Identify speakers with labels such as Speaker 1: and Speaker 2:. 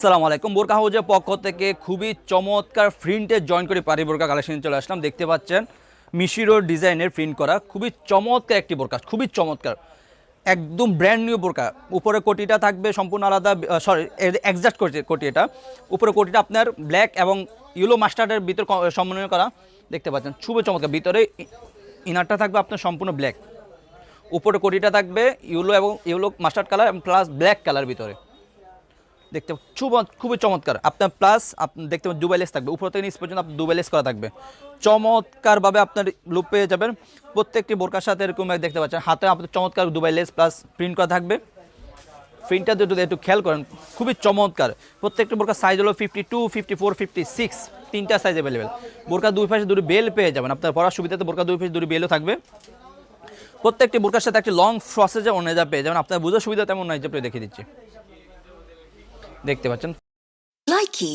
Speaker 1: আসসালামু আলাইকুম। বোরকা হাউজের পক্ষ থেকে খুবই চমৎকার প্রিন্টে জয়েন করে পারি বোরকা কালেকশন চলে আসলাম। দেখতে পাচ্ছেন মিশিরো ডিজাইনের প্রিন্ট করা খুবই চমৎকার একটি বোরকা, খুবই চমৎকার। একদম ব্র্যান্ড নিউ বোরকা। উপরে কোটিটা থাকবে, সম্পূর্ণ আলাদা সরি এক্সাক্ট করছে কোটি এটা। উপরে কোটিটা আপনার ব্ল্যাক এবং ইয়েলো মাস্টার্ডের ভিতর সমন্বয় করা। দেখতে পাচ্ছেন খুবই চমৎকার। ভিতরে ইনারটা থাকবে আপনার সম্পূর্ণ ব্ল্যাক উপরে কোটিটা থাকবে ইউলো এবং ইউলো মাস্টার্ড কালার এবং প্লাস ব্ল্যাক কালার ভিতরে। দেখতে খুব খুবই চমৎকার। আপনার প্লাস আপনি দেখতে পাবেন দুবাই লেস থাকবে। উপর থেকে নিচ পর্যন্ত আপনার দুবাই লেস করা থাকবে। চমৎকারভাবে আপনার লুপ পেয়ে যাবেন। প্রত্যেকটি বোরকার সাথে এরকম দেখতে পাচ্ছেন, হাতে আপনার চমৎকার দুবাই লেস প্লাস প্রিন্ট করা থাকবে। প্রিন্টটা যদি একটু খেয়াল করেন, খুবই চমৎকার। প্রত্যেকটি বোরকার সাইজ হলো fifty two fifty four fifty six তিনটা সাইজ অ্যাভেলেবেল বোরকা দুই পাশে দুটি বেল পেয়ে যাবেন। আপনার পড়ার সুবিধাতে বোরকা দুই পাশে দুটি বেলও থাকবে। প্রত্যেকটি বোরকার সাথে একটি লং প্রসেসে অনেজা পেয়ে যাবেন। আপনার বোঝার সুবিধা তেমন নয়, যে দেখিয়ে দিচ্ছি। দেখতে পাচ্ছেন।
Speaker 2: Likey